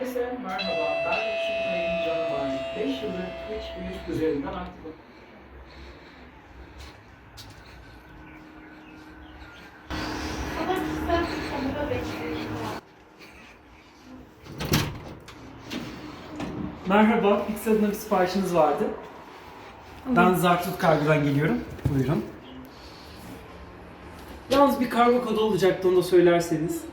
Herkese merhaba, ben Sütlay'ın Canavar. 5 yıldır Twitch YouTube üzerinden bekliyorsun. Merhaba, Pixel adına bir siparişiniz vardı. Ben Zartut Kargo'dan geliyorum. Buyurun. Yalnız bir kargo kodu olacaktı onu da söylerseniz.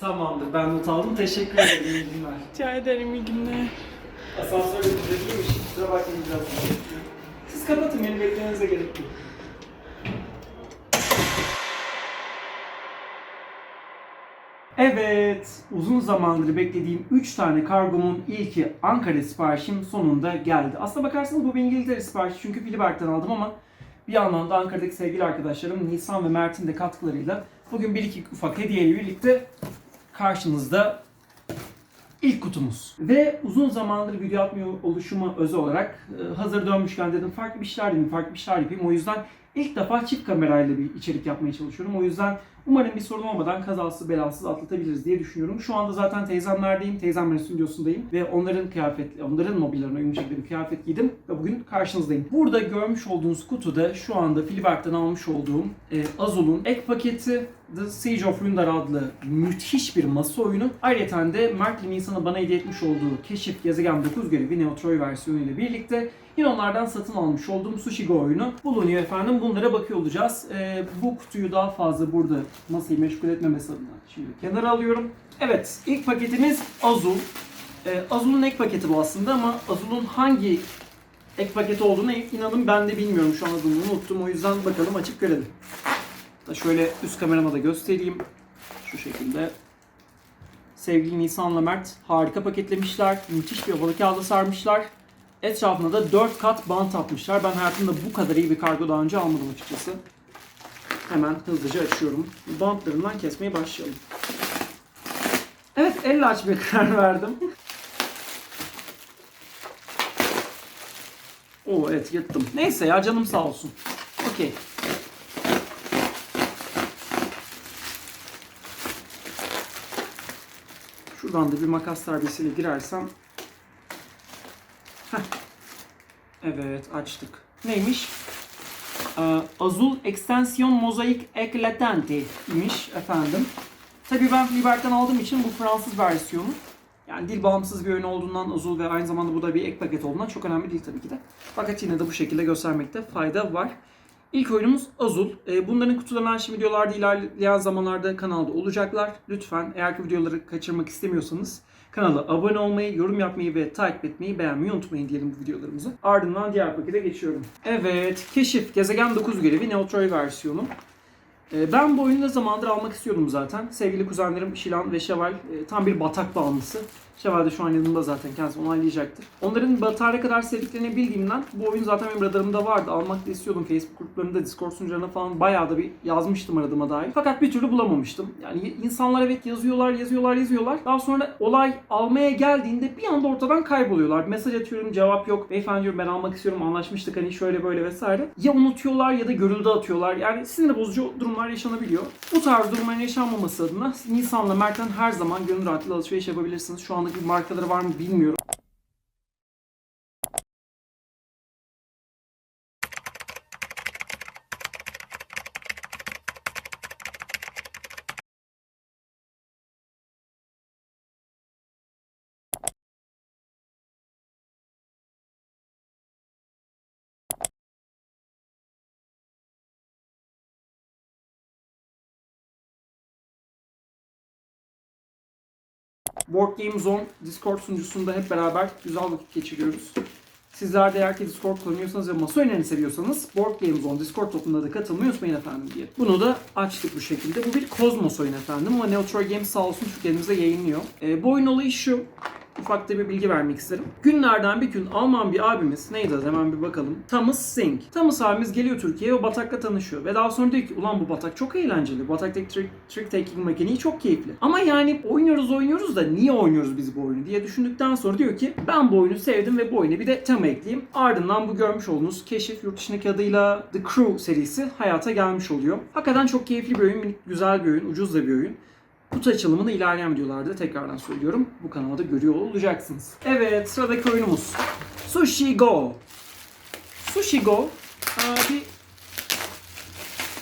Tamamdır, ben not aldım. Teşekkür ederim. İyi günler. Rica ederim iyi günler. Asansör ücretliymiş. Kusura bakmayın biraz. Siz kapatın, beni beklemenize gerek yok. Evet, uzun zamandır beklediğim 3 tane kargomun ilki Ankara siparişim sonunda geldi. Aslına bakarsanız bu bir İngiltere siparişi çünkü Filiberk'ten aldım ama bir yandan da Ankara'daki sevgili arkadaşlarım Nisan ve Mert'in de katkılarıyla bugün bir iki ufak hediyeyle birlikte karşınızda ilk kutumuz. Ve uzun zamandır video atmıyor oluşuma özel olarak e, hazır dönmüşken dedim farklı bir şeyler dedim, farklı bir şeyler yapayım. O yüzden ilk defa çift kamerayla bir içerik yapmaya çalışıyorum. O yüzden umarım bir sorun olmadan kazasız belasız atlatabiliriz diye düşünüyorum. Şu anda zaten teyzemlerdeyim, teyzemlerin stüdyosundayım ve onların kıyafet, onların mobilyalarına uyum şekilde bir kıyafet giydim ve bugün karşınızdayım. Burada görmüş olduğunuz kutuda şu anda Filiberk'ten almış olduğum e, Azul'un ek paketi The Siege of Rundar adlı müthiş bir masa oyunu. Ayrıca de Mark Nisan'ın bana hediye etmiş olduğu Keşif Gezegen 9 görevi Neo Troy versiyonu ile birlikte yine onlardan satın almış olduğum Sushi oyunu bulunuyor efendim. Bunlara bakıyor olacağız. Ee, bu kutuyu daha fazla burada masayı meşgul etmemesi adına şimdi kenara alıyorum. Evet, ilk paketimiz Azul. Ee, Azul'un ek paketi bu aslında ama Azul'un hangi ek paketi olduğunu inanın ben de bilmiyorum şu an adını unuttum. O yüzden bakalım açıp görelim. Da şöyle üst kamerama da göstereyim. Şu şekilde. Sevgili Nisan'la Mert harika paketlemişler. Müthiş bir ovalı kağıda sarmışlar. Etrafına da 4 kat bant atmışlar. Ben hayatımda bu kadar iyi bir kargo daha önce almadım açıkçası. Hemen hızlıca açıyorum. Bantlarından kesmeye başlayalım. Evet, elle açmaya karar verdim. Oo evet yırttım. Neyse ya canım sağ olsun. Okey. Şuradan da bir makas darbesiyle girersem. Heh. Evet açtık. Neymiş? Ee, Azul Extension Mosaic Eclatante imiş efendim. Tabii ben Libert'ten aldığım için bu Fransız versiyonu. Yani dil bağımsız bir oyun olduğundan Azul ve aynı zamanda bu da bir ek paket olduğundan çok önemli değil tabii ki de. Fakat yine de bu şekilde göstermekte fayda var. İlk oyunumuz Azul. Ee, Bunların kutularını şimdi videolarda ilerleyen zamanlarda kanalda olacaklar. Lütfen eğer ki videoları kaçırmak istemiyorsanız kanala abone olmayı, yorum yapmayı ve takip etmeyi beğenmeyi unutmayın diyelim bu videolarımızı. Ardından diğer pakete geçiyorum. Evet, Keşif Gezegen 9 görevi Neotroy versiyonu. Ee, Ben bu oyunu ne zamandır almak istiyordum zaten. Sevgili kuzenlerim Şilan ve Şeval e, tam bir batak bağımlısı. Şeval de şu an yanımda zaten kendisi onaylayacaktır. Onların batağa kadar sevdiklerini bildiğimden bu oyun zaten benim radarımda vardı. Almak da istiyordum. Facebook gruplarında, Discord sunucularına falan bayağı da bir yazmıştım aradığıma dair. Fakat bir türlü bulamamıştım. Yani insanlar evet yazıyorlar, yazıyorlar, yazıyorlar. Daha sonra olay almaya geldiğinde bir anda ortadan kayboluyorlar. Mesaj atıyorum, cevap yok. Beyefendi diyorum ben almak istiyorum, anlaşmıştık hani şöyle böyle vesaire. Ya unutuyorlar ya da görüldü atıyorlar. Yani sinir bozucu durumlar yaşanabiliyor. Bu tarz durumların yaşanmaması adına Nisan'la Mert'ten her zaman gönül rahatlığıyla alışveriş yapabilirsiniz. Şu andaki markaları var mı bilmiyorum. Board Game Zone Discord sunucusunda hep beraber güzel vakit geçiriyoruz. Sizler de eğer ki Discord kullanıyorsanız ve masa oyunlarını seviyorsanız Board Game Zone Discord topluluğuna da katılmayı unutmayın efendim diye. Bunu da açtık bu şekilde. Bu bir Kozmos oyunu efendim ama Neutral Games sağ olsun Türkiye'mizde yayınlıyor. Ee, bu oyun olayı şu. Ufak da bir bilgi vermek isterim. Günlerden bir gün Alman bir abimiz, neydi adı hemen bir bakalım. Thomas Singh. Thomas abimiz geliyor Türkiye'ye ve batakla tanışıyor. Ve daha sonra diyor ki ulan bu batak çok eğlenceli. Bataktaki trick, trick taking mekaniği çok keyifli. Ama yani oynuyoruz oynuyoruz da niye oynuyoruz biz bu oyunu diye düşündükten sonra diyor ki ben bu oyunu sevdim ve bu oyuna bir de tema ekleyeyim. Ardından bu görmüş olduğunuz keşif yurt dışındaki adıyla The Crew serisi hayata gelmiş oluyor. Hakikaten çok keyifli bir oyun, güzel bir oyun, ucuz da bir oyun. Kutu açılımını ilerleyen videolarda tekrardan söylüyorum. Bu kanalda görüyor olacaksınız. Evet sıradaki oyunumuz. Sushi Go. Sushi Go bir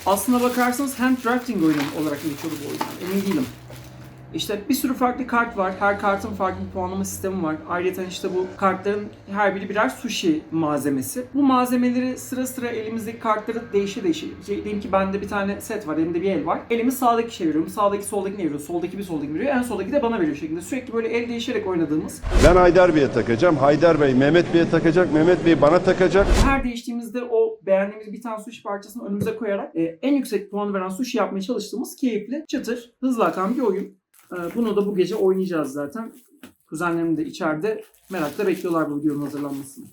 aslına bakarsanız hand drafting oyunu olarak geçiyordu bu oyundan. Emin değilim. İşte bir sürü farklı kart var. Her kartın farklı bir puanlama sistemi var. Ayrıca işte bu kartların her biri birer sushi malzemesi. Bu malzemeleri sıra sıra elimizdeki kartları değişe değişe. Diyelim ki bende bir tane set var, elimde bir el var. Elimi sağdaki çeviriyorum, sağdaki soldakini veriyor, soldaki bir soldaki veriyor, en soldaki de bana veriyor şeklinde. Sürekli böyle el değişerek oynadığımız Ben Haydar Bey'e takacağım. Haydar Bey Mehmet Bey'e takacak. Mehmet Bey bana takacak. her değiştiğimizde o beğendiğimiz bir tane sushi parçasını önümüze koyarak e, en yüksek puan veren sushi yapmaya çalıştığımız keyifli, çıtır, hızlı akan bir oyun. E, bunu da bu gece oynayacağız zaten. Kuzenlerim de içeride merakla bekliyorlar bu videonun hazırlanmasını.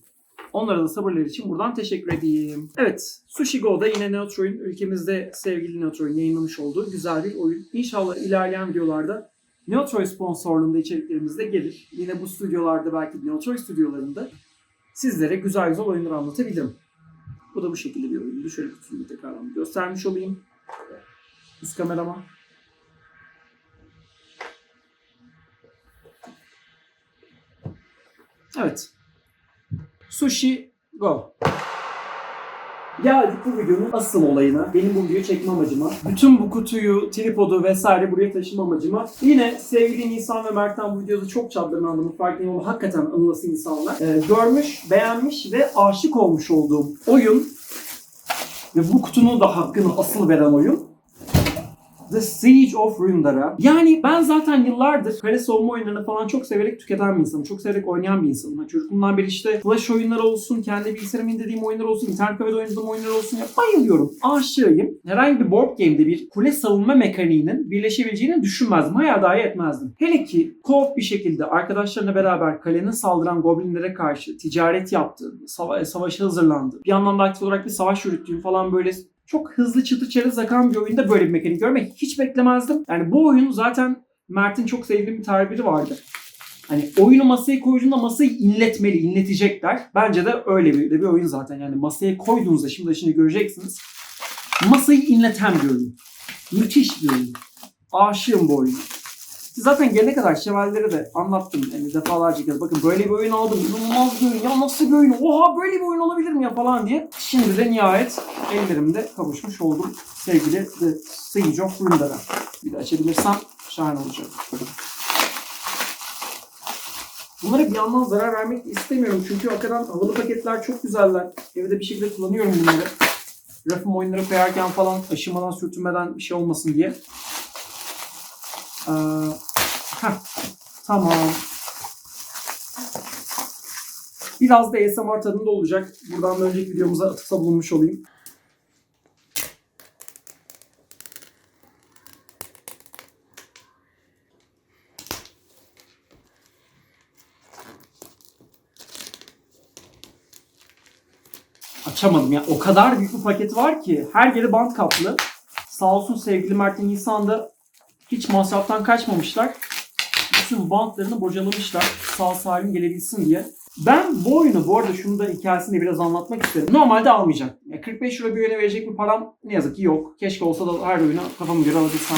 Onlara da sabırları için buradan teşekkür edeyim. Evet, Sushi Go'da yine Neotro'yun ülkemizde sevgili Neotro'yun yayınlamış olduğu güzel bir oyun. İnşallah ilerleyen videolarda Neotroy sponsorluğunda içeriklerimiz de gelir. Yine bu stüdyolarda belki Neotroy stüdyolarında sizlere güzel güzel oyunlar anlatabilirim. Bu da bu şekilde bir oyundu. Şöyle kutusunu tekrardan göstermiş olayım. Üst kamerama. Evet. Sushi Go. Geldik bu videonun asıl olayına. Benim bu videoyu çekme amacıma. Bütün bu kutuyu, tripodu vesaire buraya taşıma amacıma. Yine sevgili Nisan ve Mert'ten bu videoda çok çaplarını anlamı farkındayım hakikaten anılası insanlar. Ee, görmüş, beğenmiş ve aşık olmuş olduğum oyun ve bu kutunun da hakkını asıl veren oyun The Siege of Runedar'a. Yani ben zaten yıllardır kare savunma oyunlarını falan çok severek tüketen bir insanım. Çok severek oynayan bir insanım. Yani çocukluğumdan beri işte flash oyunları olsun, kendi bilgisayarımı indirdiğim oyunlar olsun, internet kafede oynadığım oyunlar olsun. Ya bayılıyorum. Aşığıyım. Herhangi bir board game'de bir kule savunma mekaniğinin birleşebileceğini düşünmezdim. Hayal dahi etmezdim. Hele ki co-op bir şekilde arkadaşlarına beraber kalenin saldıran goblinlere karşı ticaret yaptığın, sava- savaşa hazırlandığın, bir yandan da aktif olarak bir savaş yürüttüğün falan böyle çok hızlı çıtı çerez akan bir oyunda böyle bir mekanik görmek hiç beklemezdim. Yani bu oyun zaten Mert'in çok sevdiğim bir tabiri vardı. Hani oyunu masaya koyduğunda masayı inletmeli, inletecekler. Bence de öyle bir, de bir oyun zaten. Yani masaya koyduğunuzda şimdi şimdi göreceksiniz. Masayı inleten bir oyun. Müthiş bir oyun. Aşığım bu oyuna. Zaten gelene kadar şevalleri de anlattım yani defalarca kez. Bakın böyle bir oyun aldım. İnanılmaz bir oyun. Ya nasıl bir oyun? Oha böyle bir oyun olabilir mi ya falan diye. Şimdi de nihayet ellerimde kavuşmuş oldum. Sevgili The Siege of Rundar'a. Bir de açabilirsem şahane olacak. Bunlara bir yandan zarar vermek istemiyorum. Çünkü hakikaten havalı paketler çok güzeller. Evde bir şekilde kullanıyorum bunları. Rafım oyunları koyarken falan aşımadan sürtünmeden bir şey olmasın diye. Ee, heh, tamam. Biraz da ASMR tadında olacak. Buradan da önceki videomuza atıfta bulunmuş olayım. Açamadım ya. O kadar büyük bir paket var ki. Her yeri bant kaplı. Sağ olsun sevgili Mert'in Nisan'da hiç masraftan kaçmamışlar. Bütün bantlarını bocalamışlar. Sağ salim gelebilsin diye. Ben bu oyunu bu arada şunu da hikayesini biraz anlatmak isterim. Normalde almayacaktım. Ya 45 euro bir oyuna verecek bir param ne yazık ki yok. Keşke olsa da her oyunu kafamı göre alabilsem.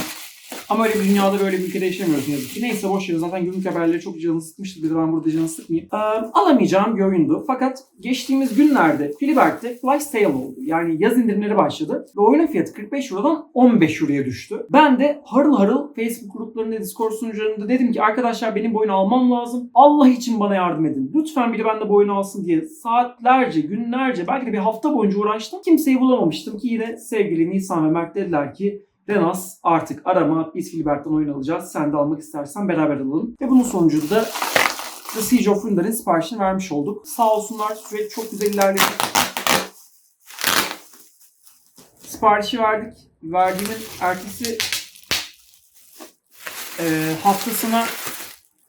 Ama öyle bir dünyada böyle bir ülkede yaşamıyoruz ne yazık ki. Neyse boş ver. Zaten günlük haberleri çok canını sıkmıştı. Bir de ben burada canını sıkmayayım. Ee, alamayacağım bir oyundu. Fakat geçtiğimiz günlerde Filibert'te Flash Sale oldu. Yani yaz indirimleri başladı. Ve oyunun fiyatı 45 Euro'dan 15 Euro'ya düştü. Ben de harıl harıl Facebook gruplarında, Discord sunucularında dedim ki arkadaşlar benim bu oyunu almam lazım. Allah için bana yardım edin. Lütfen biri bende bu oyunu alsın diye saatlerce, günlerce, belki de bir hafta boyunca uğraştım. Kimseyi bulamamıştım ki yine sevgili Nisan ve Mert dediler ki Renas artık arama biz Filibert'ten oyun alacağız. Sen de almak istersen beraber alalım. Ve bunun sonucunda da The Siege of Rundar'ın siparişini vermiş olduk. Sağ olsunlar süreç çok güzel ilerledi. Siparişi verdik. Verdiğimin ertesi e, haftasına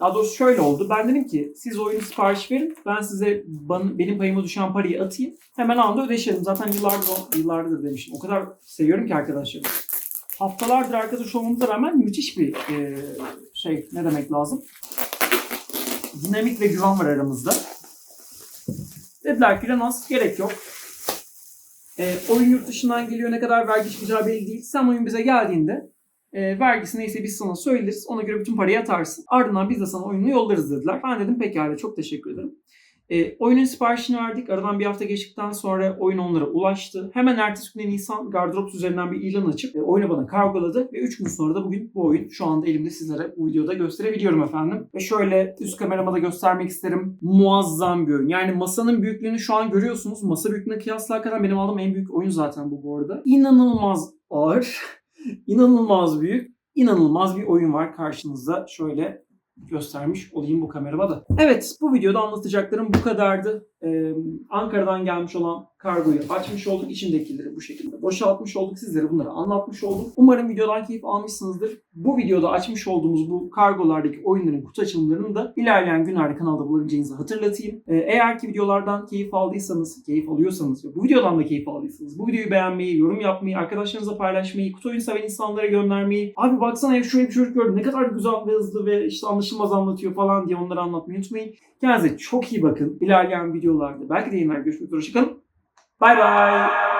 Daha doğrusu şöyle oldu. Ben dedim ki siz oyunu sipariş verin. Ben size ban- benim payıma düşen parayı atayım. Hemen anda ödeşelim. Zaten yıllardır, yıllardır demişim. O kadar seviyorum ki arkadaşlarım. Haftalardır arkadaş olmamıza rağmen müthiş bir e, şey ne demek lazım. Dinamik ve güven var aramızda. Dediler ki Renas gerek yok. E, oyun yurt dışından geliyor ne kadar vergi çıkacağı belli değil. Sen oyun bize geldiğinde e, vergisi neyse biz sana söyleriz. Ona göre bütün parayı atarsın. Ardından biz de sana oyunu yollarız dediler. Ben dedim pekala çok teşekkür ederim. E, oyunun siparişini verdik. Aradan bir hafta geçtikten sonra oyun onlara ulaştı. Hemen ertesi günde Nisan Gardrops üzerinden bir ilan açıp e, oyunu bana kargoladı. Ve 3 gün sonra da bugün bu oyun şu anda elimde sizlere bu videoda gösterebiliyorum efendim. Ve şöyle üst kamerama da göstermek isterim. Muazzam bir oyun. Yani masanın büyüklüğünü şu an görüyorsunuz. Masa büyüklüğüne kıyasla hakikaten benim aldığım en büyük oyun zaten bu bu arada. İnanılmaz ağır. inanılmaz büyük. inanılmaz bir oyun var karşınızda. Şöyle göstermiş olayım bu kamerama da. Evet bu videoda anlatacaklarım bu kadardı. Ee, Ankara'dan gelmiş olan kargoyu açmış olduk. İçindekileri bu şekilde boşaltmış olduk. Sizlere bunları anlatmış oldum. Umarım videodan keyif almışsınızdır. Bu videoda açmış olduğumuz bu kargolardaki oyunların kutu açılımlarını da ilerleyen günlerde kanalda bulabileceğinizi hatırlatayım. Ee, eğer ki videolardan keyif aldıysanız, keyif alıyorsanız ve bu videodan da keyif aldıysanız bu videoyu beğenmeyi, yorum yapmayı, arkadaşlarınızla paylaşmayı, kutu oyun seven insanlara göndermeyi, abi baksana ev şöyle bir çocuk gördüm ne kadar güzel ve hızlı ve işte anlaşılmaz anlatıyor falan diye onları anlatmayı unutmayın. Kendinize çok iyi bakın. İlerleyen videolarda belki de yayınlar görüşmek üzere. Hoşçakalın. Bay bay.